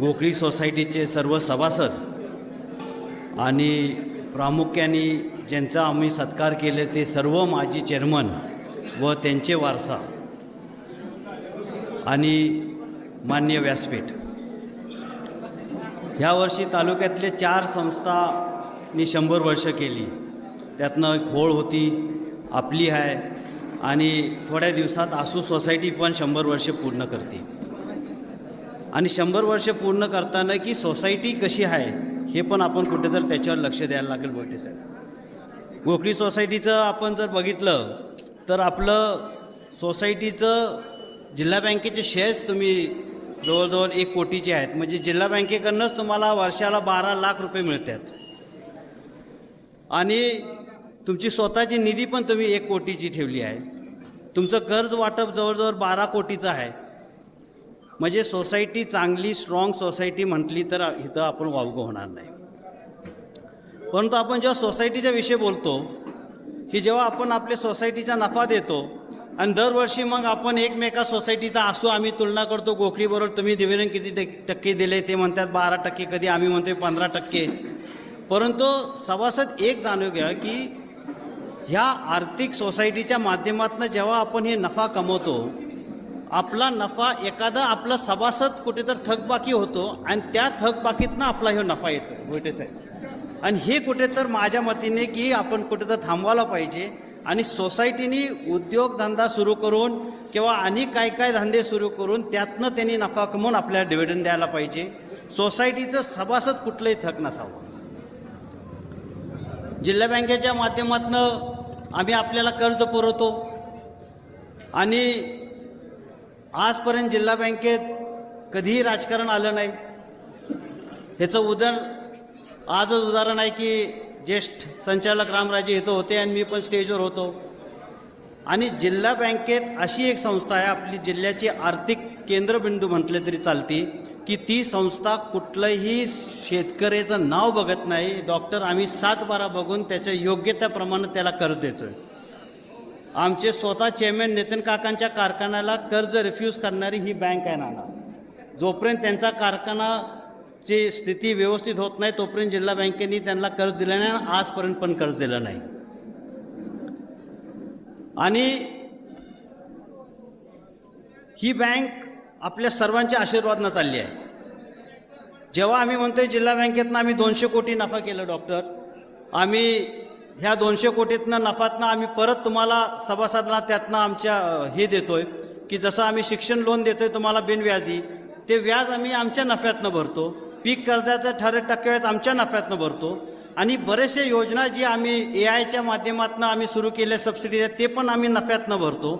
गोकळी सोसायटीचे सर्व सभासद आणि प्रामुख्याने ज्यांचा आम्ही सत्कार केले ते सर्व माजी चेअरमन व त्यांचे वारसा आणि मान्य व्यासपीठ. ह्या वर्षी तालुक्यातले चार संस्थांनी शंभर वर्ष केली. त्यातनं एक होळ होती आपली आहे आणि थोड्या दिवसात आसू सोसायटी पण शंभर वर्ष पूर्ण करते. आणि शंभर वर्ष पूर्ण करताना की सोसायटी कशी आहे हे पण आपण कुठेतरी त्याच्यावर लक्ष द्यायला लागेल बोलते साहेब. गोखली सोसायटीचं आपण जर बघितलं तर आपलं सोसायटीचं जिल्हा बँकेचे शेअर्स तुम्ही जवळजवळ एक कोटीचे आहेत. म्हणजे जिल्हा बँकेकडनंच तुम्हाला वर्षाला बारा लाख रुपये मिळतात. आणि तुमची स्वतःची निधी पण तुम्ही एक कोटीची ठेवली आहे. तुमचं कर्ज वाटप जवळजवळ बारा कोटीचं आहे. म्हणजे सोसायटी चांगली स्ट्रॉंग सोसायटी म्हटली तर इथं आपण वावगं होणार नाही. परंतु आपण जेव्हा सोसायटीच्या विषयी बोलतो की जेव्हा आपण आपल्या सोसायटीचा नफा देतो आणि दरवर्षी मग आपण एकमेका सोसायटीचा असू आम्ही तुलना करतो गोखलीबरोबर तुम्ही डिव्हिडंड किती टक्के दिले ते म्हणतात बारा टक्के कधी आम्ही म्हणतो पंधरा टक्के. परंतु सभासद एक जाणून घ्या की ह्या आर्थिक सोसायटीच्या माध्यमातून जेव्हा आपण हे नफा कमवतो आपला नफा एखादा आपला सभासद कुठेतर थकबाकी होतो आणि त्या थकबाकीतनं आपला हे नफा येतो. गोयटे साहेब. आणि हे कुठे तर माझ्या मतीने की आपण कुठे तर थांबवायला पाहिजे आणि सोसायटीनी उद्योगधंदा सुरू करून किंवा आणि काय काय धंदे सुरू करून त्यातनं त्यांनी नफा कमवून आपल्याला डिव्हिडंड द्यायला पाहिजे. सोसायटीचं सभासद कुठलंही थक नसावं. जिल्हा बँकेच्या माध्यमातून आम्ही आपल्याला कर्ज पुरवतो. आणि आजपर्यंत जिल्हा बँकेत कधीही राजकारण आलं नाही. ह्याचं उदाहरण आजच उदाहरण आहे की ज्येष्ठ संचालक रामराजे इथं होते आणि मी पण स्टेजवर होतो. आणि जिल्हा बँकेत अशी एक संस्था आहे आपली जिल्ह्याची आर्थिक केंद्रबिंदू म्हटले तरी चालती की ती संस्था कुठलंही शेतकऱ्याचं नाव बघत नाही. डॉक्टर आम्ही सात बारा बघून त्याच्या योग्यतेप्रमाणे त्याला कर्ज देतोय. आमचे स्वतः चेअरमॅन नितीन काकांच्या कारखान्याला कर्ज रिफ्यूज करणारी ही बँक आहे नाना. जोपर्यंत त्यांचा कारखानाची स्थिती व्यवस्थित होत नाही तोपर्यंत जिल्हा बँकेने त्यांना कर्ज दिलं नाही आणि आजपर्यंत पण कर्ज दिलं नाही. आणि ही बँक आपल्या सर्वांच्या आशीर्वादनं चालली आहे. जेव्हा आम्ही म्हणतोय जिल्हा बँकेतनं आम्ही दोनशे कोटी नफा केलं डॉक्टर आम्ही ह्या दोनशे कोटीतनं नफातनं आम्ही परत तुम्हाला सभासदांना त्यातनं आमच्या हे देतोय की जसं आम्ही शिक्षण लोन देतोय तुम्हाला बिनव्याजी ते व्याज आम्ही आमच्या नफ्यातनं भरतो. पीक कर्जाचं ठराविक टक्केवारीत आमच्या नफ्यातनं भरतो. आणि बरेचसे योजना जी आम्ही ए आयच्या माध्यमातून आम्ही सुरू केले सबसिडी ते पण आम्ही नफ्यातनं भरतो.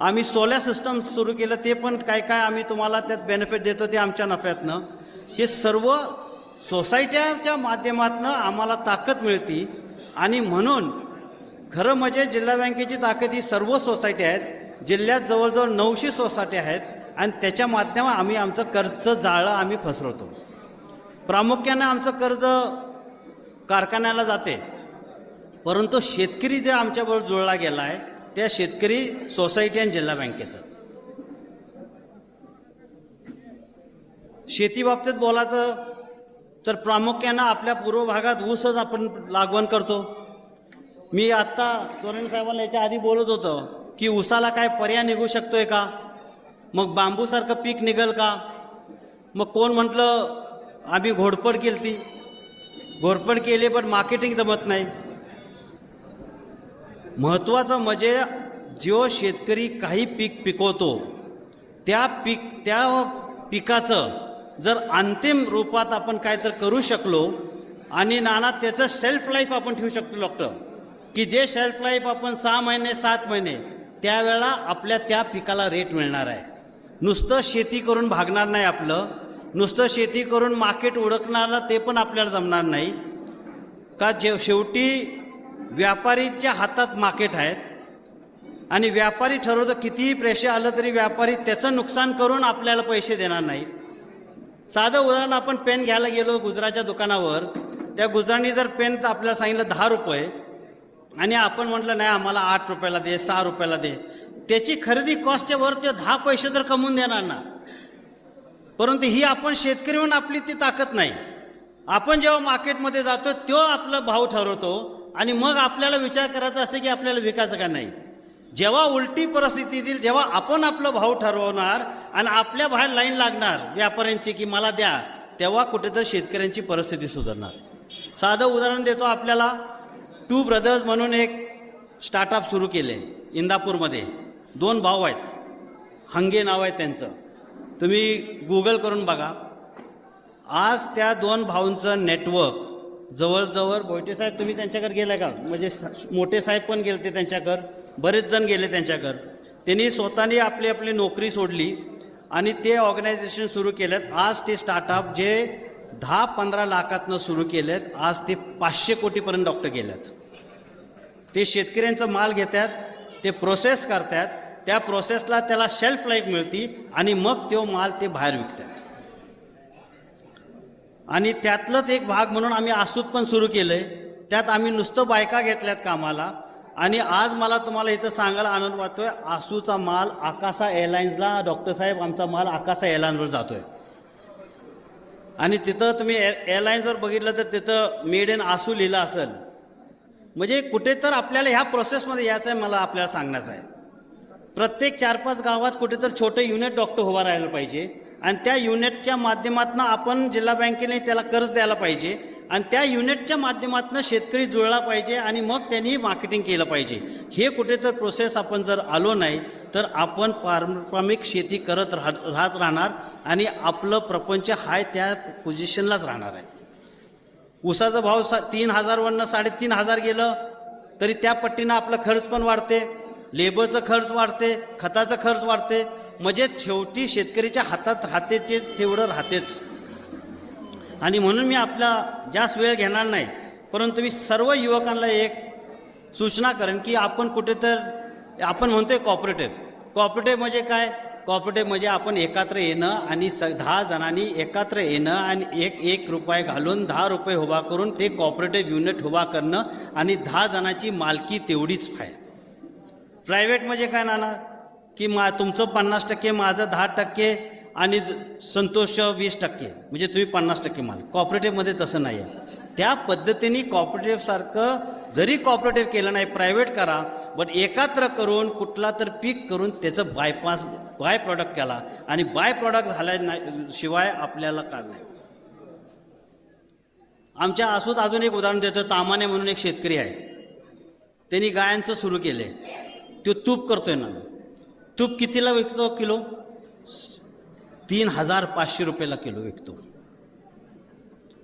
आम्ही सोलर सिस्टम सुरू केलं ते पण काय काय आम्ही तुम्हाला त्यात बेनिफिट देतो ते आमच्या नफ्यातनं. हे सर्व सोसायट्याच्या माध्यमातनं आम्हाला ताकद मिळते. आणि म्हणून खरं म्हणजे जिल्हा बँकेची ताकद ही सर्व सोसायटी आहेत. जिल्ह्यात जवळजवळ नऊशे सोसायटी आहेत आणि त्याच्या माध्यमात आम्ही आमचं कर्ज जाळं आम्ही फसरवतो प्रामुख्यानं आमचं कर्ज कारखान्याला जाते. परंतु शेतकरी जे आमच्याबरोबर जुळला गेला आहे त्या शेतकरी सोसायटी आणि जिल्हा बँकेचं. शेतीबाबतीत बोलायचं तर प्रामुख्यानं आपल्या पूर्व भागात ऊसच आपण लागवण करतो. मी आत्ता चोरण साहेबांना याच्या आधी बोलत होतो की ऊसाला काय पर्याय निघू शकतोय का? मग बांबूसारखं पीक निघल का? मग कोण म्हटलं आम्ही घोडपड केली ती घोडपड केली पण मार्केटिंग जमत नाही. महत्त्वाचं म्हणजे जो शेतकरी काही पीक पिकवतो त्या पीक त्या पिकाचं जर अंतिम रूपात आपण काय तर करू शकलो आणि नाना त्याचं सेल्फ लाईफ आपण ठेवू शकतो डॉक्टर की जे सेल्फ लाईफ आपण सहा महिने सात महिने त्यावेळा आपल्या त्या पिकाला रेट मिळणार आहे. नुसतं शेती करून भागणार नाही आपलं. नुसतं शेती करून मार्केट ओळखणारं ते पण आपल्याला जमणार नाही. का जे शेवटी व्यापारीच्या हातात मार्केट आहेत. आणि व्यापारी ठरवतो कितीही प्रेशर आलं तरी व्यापारी त्याचं नुकसान करून आपल्याला पैसे देणार नाहीत. साधं उदाहरण आपण पेन घ्यायला गेलो गुजराच्या दुकानावर. त्या गुजरांनी जर पेन आपल्याला सांगितलं दहा रुपये आणि आपण म्हटलं नाही आम्हाला आठ रुपयाला दे सहा रुपयाला दे. त्याची खरेदी कॉस्टच्या वर ते दहा पैसे तर कमवून देणार ना. परंतु ही आपण शेतकरी म्हणून आपली ती ताकद नाही. आपण जेव्हा मार्केटमध्ये जातो तो आपला भाव ठरवतो आणि मग आपल्याला विचार करायचा असतो की आपल्याला विकायचं का नाही. जेव्हा उलटी परिस्थिती येईल जेव्हा आपण आपलं भाव ठरवणार आणि आपल्या बाहेर लाईन लागणार व्यापाऱ्यांची की मला द्या तेव्हा कुठेतरी शेतकऱ्यांची परिस्थिती सुधारणार. साधं उदाहरण देतो आपल्याला. टू ब्रदर्स म्हणून एक स्टार्टअप सुरू केले इंदापूरमध्ये. दोन भाऊ आहेत. हंगे नाव आहे त्यांचं. तुम्ही गुगल करून बघा. आज त्या दोन भाऊंचं नेटवर्क जवळजवळ बोयटे साहेब तुम्ही त्यांच्याकडे गेलाय का? म्हणजे मोठे साहेब पण गेले ते त्यांच्याकडे. बरेच जण गेले त्यांच्याकडे. त्यांनी स्वतःने आपली आपली नोकरी सोडली. आणि ते ऑर्गनायझेशन सुरू केलेत. आज ते स्टार्टअप जे दहा पंधरा लाखातनं सुरू केलेत आज ते पाचशे कोटीपर्यंत डॉक्टर गेलेत. ते शेतकऱ्यांचा माल घेतात ते प्रोसेस करतात. त्या प्रोसेसला त्याला शेल्फ लाईफ मिळती आणि मग तो माल ते बाहेर विकतात. आणि त्यातलंच एक भाग म्हणून आम्ही आसूत पण सुरू केलं आहे त्यात आम्ही नुसतं बायका घेतल्यात कामाला. आणि आज मला तुम्हाला इथं सांगायला आनंद वाटतोय आसूचा माल आकाशा एअरलाईन्सला डॉक्टर साहेब आमचा माल आकाशा एअरलाईन्सवर जातोय. आणि तिथं तुम्ही एअर एअरलाईन्सवर बघितलं तर तिथं मेड इन आसू लिहिलं असेल. म्हणजे कुठे तर आपल्याला ह्या प्रोसेसमध्ये यायचं आहे मला आपल्याला सांगण्याचं आहे. प्रत्येक चार पाच गावात कुठेतरी छोटं युनिट डॉक्टर उभा राहायला पाहिजे. आणि त्या युनिटच्या माध्यमातून आपण जिल्हा बँकेने त्याला कर्ज द्यायला पाहिजे. आणि त्या युनिटच्या माध्यमातून शेतकरी जुळला पाहिजे आणि मग त्यांनी मार्केटिंग केलं पाहिजे. हे कुठे तर प्रोसेस आपण जर आलो नाही तर आपण पारंपरिक शेती करत राह राहत राहणार आणि आपलं प्रपंच हाय त्या पोझिशनलाच राहणार आहे. ऊसाचा भाव सा तीन हजारवरनं साडेतीन हजार गेलं तरी त्या पट्टीनं आपला खर्च पण वाढते लेबरचं खर्च वाढते खताचा खर्च वाढते. म्हणजे शेवटी शेतकरीच्या हातात राहतेचे तेवढं राहतेच. आणि म्हणून मी आपला जास्त वेळ घेणार नाही. परंतु मी सर्व युवकांना एक सूचना करेन की आपण कुठे तर आपण म्हणतोय कॉपरेटिव्ह कॉपरेटिव्ह म्हणजे काय? कॉपरेटिव्ह म्हणजे आपण एकत्र येणं आणि स दहा जणांनी एकत्र येणं आणि एक एक रुपये घालून दहा रुपये उभा करून ते कॉपरेटिव्ह युनिट उभा करणं आणि दहा जणांची मालकी तेवढीच आहे. प्रायव्हेट म्हणजे काय नाना? की मा तुमचं पन्नास टक्के माझं दहा टक्के आणि द- संतोष वीस टक्के म्हणजे तुम्ही पन्नास टक्के माल. कॉपरेटिव्हमध्ये तसं नाही आहे त्या पद्धतीने कॉपरेटिव्हसारखं जरी कॉपरेटिव्ह केलं नाही प्रायव्हेट करा बट एकत्र करून कुठला तर पीक करून त्याचं बायपास बाय प्रॉडक्ट केला आणि बाय प्रॉडक्ट झाल्या नाही शिवाय आपल्याला काय नाही. आमच्या आसूत अजून एक उदाहरण देतो तामाने म्हणून एक शेतकरी आहे. त्यांनी गायांचं सुरू केलं आहे तो तूप करतोय ना. तूप कितीला विकतो किलो? तीन हजार पाचशे रुपयाला किलो विकतो.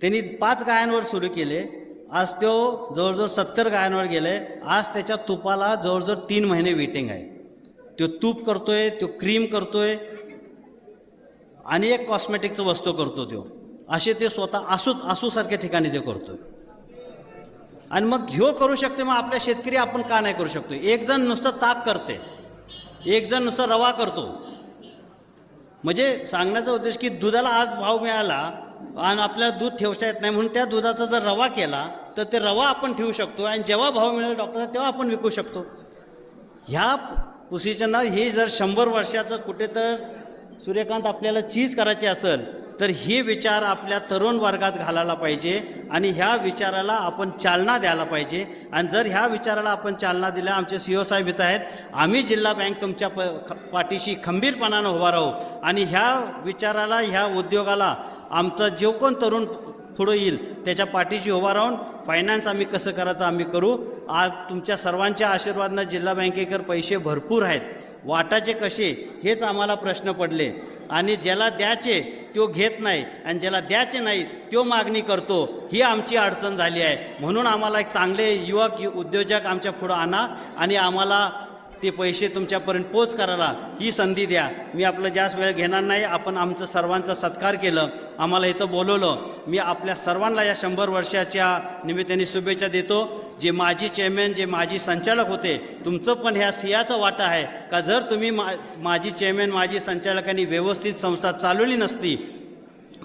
त्यांनी पाच गायांवर सुरू केले. आज तो जवळजवळ सत्तर गायांवर गेले. आज त्याच्या तुपाला जवळजवळ तीन महिने वेटिंग आहे. तो तूप करतोय तो क्रीम करतोय आणि एक कॉस्मेटिकचं वस्तू करतो तो. असे ते स्वतः आसूच आसूसारख्या ठिकाणी ते करतोय. आणि मग ह्यो करू शकते मग आपल्या शेतकरी आपण का नाही करू शकतो एक जण नुसतं ताक करते. एक जण नुसतं रवा करतो. म्हणजे सांगण्याचा उद्देश की दुधाला आज भाव मिळाला आणि आपल्याला दूध ठेवता येत नाही म्हणून त्या दुधाचा जर रवा केला तर ते रवा आपण ठेवू शकतो आणि जेव्हा भाव मिळेल डॉक्टरचा तेव्हा आपण विकू शकतो. ह्या पोझिशनला हे जर शंभर वर्षाचं कुठे तर सूर्यकांत आपल्याला चीज करायची असेल तर हे विचार आपल्या तरुण वर्गात घालायला पाहिजे आणि ह्या विचाराला आपण चालना द्यायला पाहिजे. आणि जर ह्या विचाराला आपण चालना दिल्या आमचे सी ओ साहेब इथं आहेत आम्ही जिल्हा बँक तुमच्या प ख- पाठीशी खंबीरपणानं उभा राहू. आणि ह्या विचाराला ह्या उद्योगाला आमचा जो कोण तरुण पुढं येईल त्याच्या पाठीशी उभा राहून फायनान्स आम्ही कसं करायचं आम्ही करू. आज तुमच्या सर्वांच्या आशीर्वादनं जिल्हा बँकेकर पैसे भरपूर आहेत. वाटाचे कसे हेच आम्हाला प्रश्न पडले. आणि ज्याला द्याचे तो घेत नाही आणि ज्याला द्यायचे नाही तो मागणी करतो. ही आमची अडचण झाली आहे. म्हणून आम्हाला एक चांगले युवक उद्योजक आमच्या पुढं आणा आणि आम्हाला ते पैसे तुमच्यापर्यंत पोच करायला ही संधी द्या. मी आपलं जास्त वेळ घेणार नाही. आपण आमचं सर्वांचा सत्कार केलं. आम्हाला इथं बोलवलं. मी आपल्या सर्वांना या शंभर वर्षाच्या निमित्ताने शुभेच्छा देतो. जे माजी चेअरमॅन जे माजी संचालक होते तुमचं पण ह्या सियाचा वाटा आहे का जर तुम्ही मा माजी चेअरमॅन माजी संचालकांनी व्यवस्थित संस्था चालवली नसती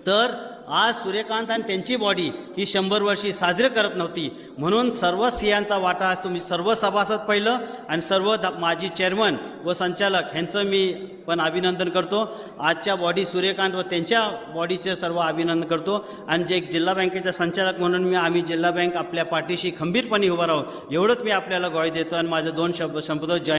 तर आज सूर्यकांत आणि त्यांची बॉडी ही शंभर वर्षी साजरी करत नव्हती. म्हणून सर्व सियांचा वाटा आज तुम्ही सर्व सभासद पहिलं आणि सर्व द- माजी चेअरमन व संचालक ह्यांचं मी पण अभिनंदन करतो. आजच्या बॉडी सूर्यकांत व त्यांच्या बॉडीचे सर्व अभिनंदन करतो. आणि जे एक जिल्हा बँकेचा संचालक म्हणून मी आम्ही जिल्हा बँक आपल्या पाठीशी खंबीरपणे उभा राहू. एवढंच मी आपल्याला गोळी देतो आणि माझं दोन शब्द संपतो. जय